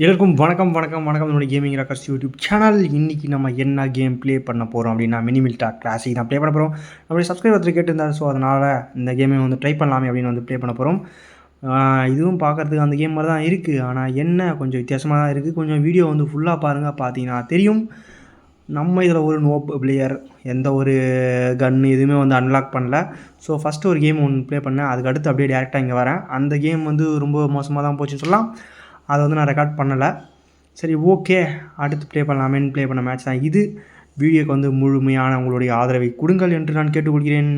எல்லாருக்கும் வணக்கம் வணக்கம் வணக்கம். என்னோட கேமிங் ராக்கர்ஸ் யூடியூப் சேனல் இன்றைக்கி நம்ம என்ன கேம் ப்ளே பண்ண போகிறோம் அப்படின்னா மினிமில்டா கிளாசிக் தான் ப்ளே பண்ண போகிறோம் நம்மளுடைய சப்ஸ்கிரைபர் ஒருத்தர் கேட்டிருந்தார் ஸோ அதனால் இந்த கேமை வந்து ட்ரை பண்ணலாமே அப்படின்னு வந்து ப்ளே பண்ண போகிறோம் இதுவும் பார்க்குறதுக்கு அந்த கேம் மாதிரி தான் இருக்குது ஆனால் என்ன கொஞ்சம் வித்தியாசமாக தான் இருக்குது கொஞ்சம் வீடியோ வந்து ஃபுல்லாக பாருங்கள் பார்த்தீங்கன்னா தெரியும். நம்ம இதில் ஒரு நோப் பிளேயர் எந்த ஒரு கன்னு எதுவுமே வந்து அன்லாக் பண்ணல. ஸோ ஃபஸ்ட்டு ஒரு கேம் ஒன்று ப்ளே பண்ணேன். அதுக்கு அடுத்து அப்படியே டேரெக்டாக இங்கே வரேன். அந்த கேம் வந்து ரொம்ப மோசமாக தான் போச்சுன்னு சொல்லலாம். அதை வந்து நான் ரெக்கார்ட் பண்ணலை. சரி ஓகே அடுத்து ப்ளே பண்ணலாமேன்னு ப்ளே பண்ண மேட்ச் தான் இது. வீடியோக்கு வந்து முழுமையான உங்களுடைய ஆதரவை கொடுங்கள் என்று நான் கேட்டுக்கொள்கிறேன்.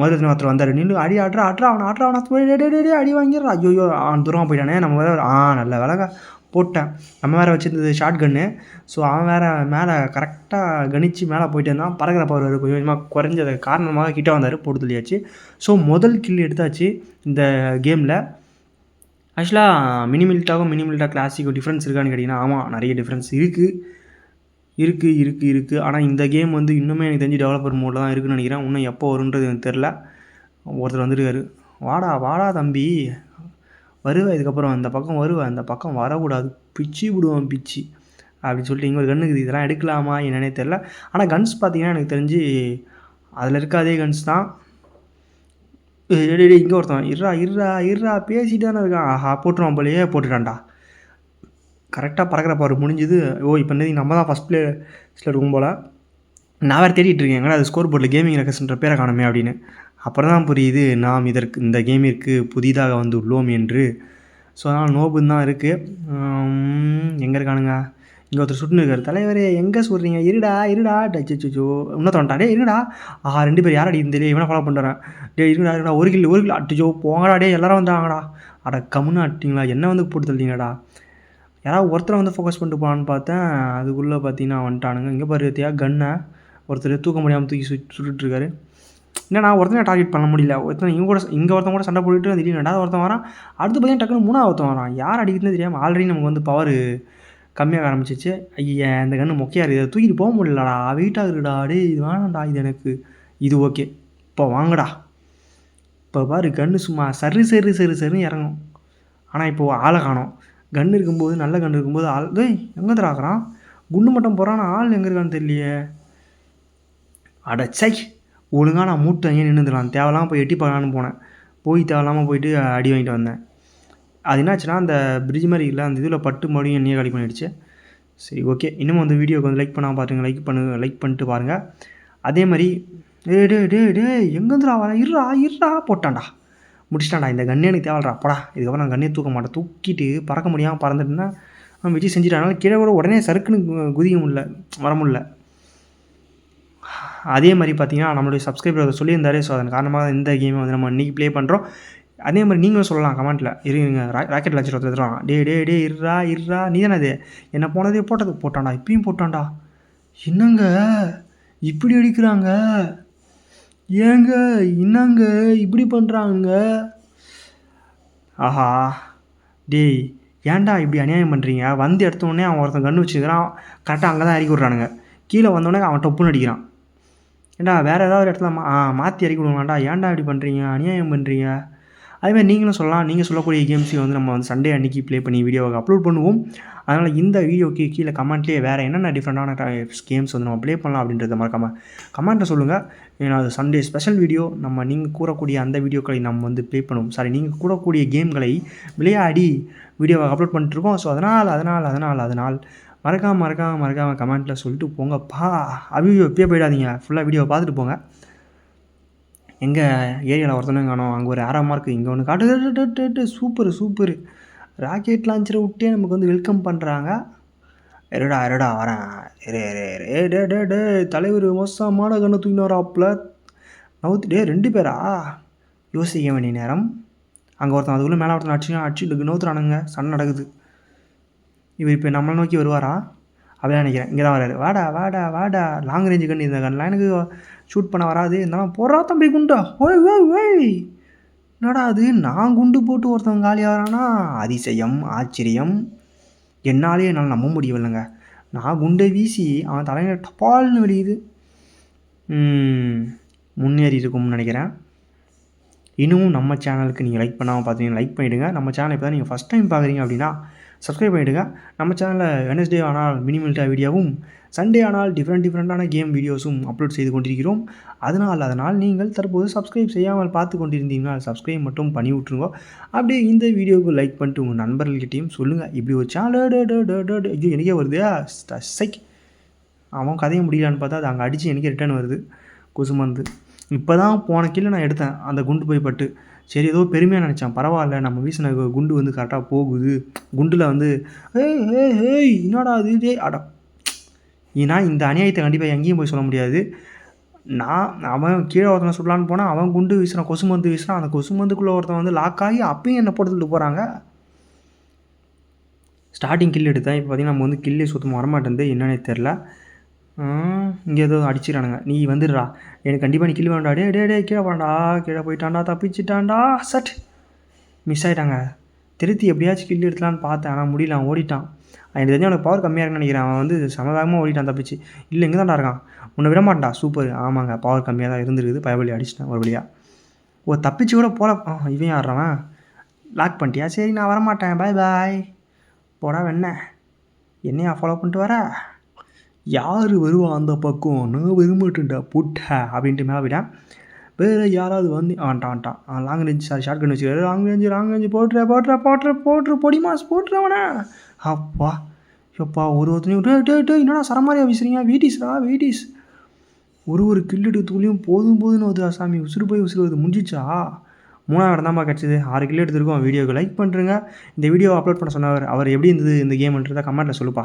முதல் தினம் ஒருத்தர் வந்தார். நின்று அடி ஆட்ரா ஆட்ரா அவன் ஆட்ரா அவனை போய் டே, டே, அடி வாங்கிடுறா. ஐயோ அவன் தூரமாக போயிட்டானே. நம்ம வேறு ஆ நல்ல விலக போட்டேன். நம்ம வேறு வச்சுருந்தது ஷார்ட் கன்னு ஸோ அவன் வேறு மேலே கரெக்டாக கணிச்சு மேலே போயிட்டு இருந்தான். பறக்கிற பவர் கொஞ்சம் கொஞ்சமாக குறைஞ்சது காரணமாக கிட்ட வந்தார். போட்டு தள்ளியாச்சு. ஸோ முதல் கில் எடுத்தாச்சு இந்த கேமில் ஆக்சுவலாக மினிமில்ட்டாகவும் மினிமில்ட்டா கிளாசிக்கும் டிஃப்ரென்ஸ் இருக்கான்னு கேட்டிங்கன்னா ஆமாம் நிறைய டிஃப்ரென்ஸ் இருக்குது இருக்குது இருக்குது இருக்குது ஆனால் இந்த கேம் வந்து இன்னுமே எனக்கு தெரிஞ்சு டெவலப்பர் மோடில் தான் இருக்குன்னு நினைக்கிறேன். இன்னும் எப்போ வருன்றது எனக்கு தெரில ஒருத்தர் வந்துருக்காரு. வாடா வாடா தம்பி. வருவேன் இதுக்கப்புறம் அந்த பக்கம் வருவேன் அந்த பக்கம் வரக்கூடாது. பிச்சு விடுவேன் பிச்சு. அப்படின்னு சொல்லிட்டு இங்கே ஒரு கண்ணுக்கு இதெல்லாம் எடுக்கலாமா என்னன்னே தெரில ஆனால் கன்ஸ் பார்த்தீங்கன்னா எனக்கு தெரிஞ்சு அதில் இருக்க அதே கன்ஸ் தான். டேய் இங்கே ஒருத்தன். இருறா இருறா இருறா பேசிட்டானே இருக்கான். ஆஹா போட்டுருவான் போலயே போட்டுட்டான்டா. கரெக்டாக பறக்கிற பாரு முடிஞ்சுது. ஓ இப்போ என்னது நம்ம தான் ஃபஸ்ட் பிளேஸில் இருக்கும் போல். நான் வேறு தேடிட்டு இருக்கேன். எங்கடா அது ஸ்கோர் போர்டில் கேமிங் ரெக்கஸ்ன்ற பேரை காணுமே அப்படின்னு. அப்புறம் தான் புரியுது நாம் இதற்கு இந்த கேமிற்கு புதிதாக வந்து உள்ளோம் என்று. ஸோ அதனால் நோபுன்னு தான் இருக்குது எங்கே இருக்கானுங்க? இங்கே ஒருத்தர் சுட்டுன்னு இருக்கார் தலைவரே எங்கே சொல்கிறீங்க இருடா இருடா. டச்சோ இன்னொருத்தவன்டா டே இருடா. ஆ ரெண்டு பேர் யாரடி இந்த இவனை ஃபாலோ பண்ணுறேன் டே இருடா இருடா. ஒரு கிலோ ஒரு கிலோ அட்டிச்சோ போங்கடா டே எல்லாரும் வந்தாங்கடா. அட கம்முன்னு அட்டிங்களா என்ன வந்து போட்டு தள்ளிங்கடா யாராவது ஒருத்தரை வந்து ஃபோக்கஸ் பண்ணிட்டு போகலான்னு பார்த்தேன். அதுக்குள்ளே பார்த்தீங்கன்னா வந்துட்டானுங்க. இங்கே பாரு தியா கன்னை ஒருத்தர் தூக்க முடியாமல் தூக்கி சு சுட்டுட்ருக்காரு என்னடா ஒருத்தனை டார்கெட் பண்ண முடியல. ஒருத்தன் இவங்க கூட இங்கே ஒருத்தன் கூட சண்டை போட்டுட்டு திடீர்னு ரெண்டாவது ஒருத்தன் வரான். அடுத்து பார்த்தீங்கன்னா டக்குனு மூணாவது ஒருத்தன் வரான். யார் அடிக்கிறதுன்னு தெரியாமல் ஆல்ரெடி நமக்கு வந்து பவர் கம்மியாக ஆரம்பிச்சிச்சு. ஐயா இந்த கன்று மொக்கையாக இருக்குது. இதை தூக்கிட்டு போக முடியலடா. வெயிட்டாக இருக்குடா. அடே இது வேணாம்டா இது எனக்கு. இது ஓகே இப்போ வாங்கடா. இப்போ பாரு கன்று சும்மா சரி சரி சரி சரின்னு இறங்கும் ஆனால் இப்போது ஆளை காணோம். கன்று இருக்கும்போது நல்ல கன்று இருக்கும்போது ஆள் டேய் எங்கே திராக்குறான் குண்டு மட்டும் போகிறான் ஆள் எங்கே இருக்கான்னு தெரியலையே. அடச்சை ஒழுங்காக நான் மூட்டை ஏன் நின்றுலாம் தேவையில்லாமல் போய் எட்டி பார்க்கலான்னு போனேன். போய் தேவையில்லாமல் போயிட்டு அடி வாங்கிட்டு வந்தேன். அது என்னாச்சுன்னா அந்த பிரிட்ஜ் மாதிரி இல்லை அந்த இதில் பட்டு மறுபடியும் என்னையே காலி பண்ணிடுச்சு. சரி ஓகே இன்னும் அந்த வீடியோக்கு வந்து லைக் பண்ணால் பாருங்கள் லைக் பண்ணு லைக் பண்ணிட்டு பாருங்கள் அதே மாதிரி டே டே டே டே எங்கேருந்துடா வரா? இருடா இருடா போட்டான்டா. முடிச்சிட்டான்டா. இந்த கண்ணே எனக்கு தேவைடா படா. இதுக்கப்புறம் நான் கண்ணே தூக்க மாட்டேன். தூக்கிட்டு பறக்க முடியாமல் பறந்துட்டுன்னா அவன் விஜய் செஞ்சுட்டானால கீழே கூட உடனே சறுக்குன்னு குதிக்க முடியல. வர முடியல. அதே மாதிரி பார்த்தீங்கன்னா நம்மளுடைய சப்ஸ்கிரைபர் அதை சொல்லியிருந்தாரு. ஸோ அதன் காரணமாக இந்த கேமை வந்து நம்ம இன்றைக்கி ப்ளே பண்ணுறோம் அதே மாதிரி நீங்களும் சொல்லலாம் கமெண்ட்டில் இருங்க ரா ராக்கெட் லான்ச்சர் ஒருத்தர் தருவான் டே டே டே இருறா இருறா நீ தானே அது? என்ன போனதே போட்டது. போட்டான்டா. இப்பயும் போட்டான்டா. என்னங்க? இப்படி அடிக்கிறாங்க? ஏங்க? என்னங்க? இப்படி பண்ணுறாங்க ஆஹா. டேய் ஏன்டா இப்படி அநியாயம் பண்ணுறீங்க வந்து எடுத்த உடனே அவன் ஒருத்தன் கன்று வச்சுக்கிறான். கரெக்டாக அங்கே தான் இறக்கி விட்றானுங்க கீழே வந்தோடனே அவன் டொப்புன்னு அடிக்கிறான். ஏண்டா வேறு ஏதாவது ஒரு இடத்துல மா மாற்றி இறக்கி விடுவாங்கடா ஏன்டா இப்படி பண்ணுறீங்க அநியாயம் பண்ணுறீங்க அதேமாதிரி நீங்களும் சொல்லலாம். நீங்கள் சொல்லக்கூடிய கேம்ஸையும் வந்து நம்ம வந்து சண்டே அன்றைக்கி ப்ளே பண்ணி வீடியோவை அப்லோட் பண்ணுவோம். அதனால் இந்த வீடியோக்கு கீழே கமெண்ட்லேயே வேறு என்னென்ன டிஃப்ரெண்ட்டான கேம்ஸ் வந்து நம்ம ப்ளே பண்ணலாம் அப்படின்றத மறக்காமல் கமெண்ட்டை சொல்லுங்கள் ஏன்னா அது சண்டே ஸ்பெஷல் வீடியோ நம்ம நீங்கள் கூறக்கூடிய அந்த வீடியோக்களை நம்ம வந்து ப்ளே பண்ணுவோம். சாரி நீங்கள் கூறக்கூடிய கேம்களை விளையாடி வீடியோவை அப்லோட் பண்ணிட்டுருக்கோம். ஸோ அதனால் அதனால் அதனால் அதனால் மறக்காமல் மறக்காமல் மறக்காமல் கமெண்ட்டில் சொல்லிட்டு போங்கப்பா. அபிவியோ இப்பயே போயிடாதீங்க ஃபுல்லாக வீடியோவை பார்த்துட்டு போங்க. எங்கள் ஏரியாவில் ஒருத்தனும் காணும்? அங்கே ஒரு ஆரோ மார்க்கு இங்கே ஒன்று காட்டு சூப்பர் சூப்பர் ராக்கெட் லான்ச்சரை விட்டே நமக்கு வந்து வெல்கம் பண்ணுறாங்க எருடா எருடா வரேன். இரு ரே டே டே டே தலைவர் மோசமான கண்ணை தூக்கின்னு வராப்புல. நவுத்து டே ரெண்டு பேரா? யோசிக்க வேண்டிய நேரம். அங்கே ஒருத்தன் அதுக்குள்ளே மேலே ஒருத்தன் அடிச்சு அடிச்சு நவுத்துறானுங்க. சண்டை நடக்குது. இவர் இப்போ நம்மளை நோக்கி வருவாரா? அப்படிலாம் நினைக்கிறேன். இங்கே தான் வராரு. வாடா வாடா வாடா. லாங் ரேஞ்சு கண்ணு இந்த கன்லாம் எனக்கு ஷூட் பண்ண வராது. இருந்தாலும் போடுறா தம்பி குண்டா. ஓய் ஓய் ஓய். என்னடா அது? நான் குண்டு போட்டு ஒருத்தவங்க காலியாகிறானா அதிசயம் ஆச்சரியம். என்னாலே என்னால் நம்ப முடியவில்லைங்க. நான் குண்டை வீசி அவன் தலையில் டப்பால்னு வெளியுது முன்னேறி இருக்கும்னு நினைக்கிறேன். இன்னமும் நம்ம சேனலுக்கு நீங்கள் லைக் பண்ணாமல் பார்த்தீங்கன்னா லைக் பண்ணிவிடுங்க நம்ம சேனல் இப்போ தான் நீங்கள் ஃபஸ்ட் டைம் பார்க்குறீங்க அப்படின்னா சப்ஸ்கிரைப் பண்ணிவிடுங்க நம்ம சேனலில் வெனஸ்டே ஆனால் மினிமில்டா வீடியோவும் சண்டே ஆனால் டிஃப்ரெண்ட் டிஃப்ரெண்ட்டான கேம் வீடியோஸும் அப்லோட் செய்து கொண்டிருக்கிறோம். அதனால் அதனால் நீங்கள் தற்போது சப்ஸ்கிரைப் செய்யாமல் பார்த்து கொண்டிருந்தீங்கன்னா சப்ஸ்கிரைப் மட்டும் பண்ணி விட்ருங்க அப்படியே இந்த வீடியோவுக்கு லைக் பண்ணிட்டு உங்கள் நண்பர்கள்கிட்டையும் சொல்லுங்கள் இப்படி ஒரு சேனல் ஐயோ எனக்கே வருது. சைக். அவன் கதையை முடியலான்னு பார்த்தா அது அங்கே அடித்து எனக்கே ரிட்டர்ன் வருது. கொசு மருந்து இப்போ தான் போன கீழே நான் எடுத்தேன். அந்த குண்டு போய் பட்டு. சரி ஏதோ பெருமையாக நினச்சேன். பரவாயில்ல நம்ம வீசின கு- குண்டு வந்து கரெக்டாக போகுது. குண்டில் வந்து ஏய் ஏய் ஏய் என்னடா அது டேய் அடா. ஏன்னா இந்த அநியாயத்தை கண்டிப்பாக எங்கேயும் போய் சொல்ல முடியாது. நான் அவன் கீழே ஒருத்தனை சுடலான்னு போனால் அவன் குண்டு வீசுகிறான் கொசு மருந்து வீசுகிறான் அந்த கொசு மருந்துக்குள்ளே ஒருத்தன் வந்து லாக் ஆகி அப்பயும் என்னை போட்டுட்டு போகிறாங்க ஸ்டார்டிங் கில் எடுத்தேன். இப்போ பார்த்தீங்கன்னா நம்ம வந்து கில்லே சுத்தமாக வரமாட்டேங்குது. என்னன்னே தெரில இங்கே ஏதோ அடிச்சிடறானுங்க நீ வந்துடுறா. எனக்கு கண்டிப்பாக நீ கில் வேண்டாடே டே டே டே கீழே போடாண்டா கீழே போயிட்டாண்டா தப்பிச்சிட்டாண்டா சட். மிஸ் ஆயிட்டாங்க. திருத்தி எப்படியாச்சும் கில் எடுக்கலான்னு பார்த்தேன். ஆனால் முடியல அவன் ஓடிட்டான். எனக்கு தெரிஞ்சு அவனுக்கு பவர் கம்மியாக இருக்குன்னு நினைக்கிறேன். அவன் வந்து சமதாகமாக ஓடிட்டான் தப்பிச்சு. இல்லை இங்கே தான்டா இருக்கான். உன்னை விட மாட்டான்டா. சூப்பர் ஆமாங்க பவர் கம்மியாக தான் இருந்திருக்குது. பயபலி அடிச்சிட்டேன் ஒரு வழியாக ஓ தப்பிச்சு கூட போல. இவன் ஆடுறவன் லாக் பண்ணிட்டியா? சரி நான் வரமாட்டேன். பாய் பாய் போடா வெண்ண என்னையா ஃபாலோ பண்ணிட்டு வர? யார் வருவா அந்த பக்கம்? நான் வரமாட்டேன்டா புட்ட அப்படின்ட்டு மேலே போயிட்டேன் வேறு யாராவது வந்து ஆன்ட்டான் long range sir short gun வச்சுக்கிறாரு லாங் ரேஞ்சு லாங் ரேஞ்சு போட்டுற போட்டுற போட்டுற போட்டுரு பொடி மாஸ் போட்டுறவனே அப்பா எப்பா ஒரு ஒருத்தனையும் டே டே டே என்னடா சரமாரியா வீசுறீங்க வீட்டிஸ்ரா வீட்டிஸ். ஒரு ஒரு கில்லெட்டு தூளியும் போதும் போதும்னு வருது சாமி. உசுறு போய் உசுறு வருது. முடிஞ்சிச்சா? மூணாவது இடம் தான்ப்பா கிடச்சிது. ஆறு கிலோ எடுத்துருக்கோம். வீடியோக்கு லைக் பண்ணுறேங்க இந்த வீடியோ அப்லோட் பண்ண சொன்னவர் அவர் எப்படி இருந்தது இந்த கேம்ன்றதை கமெண்ட்டில் சொல்லுப்பா.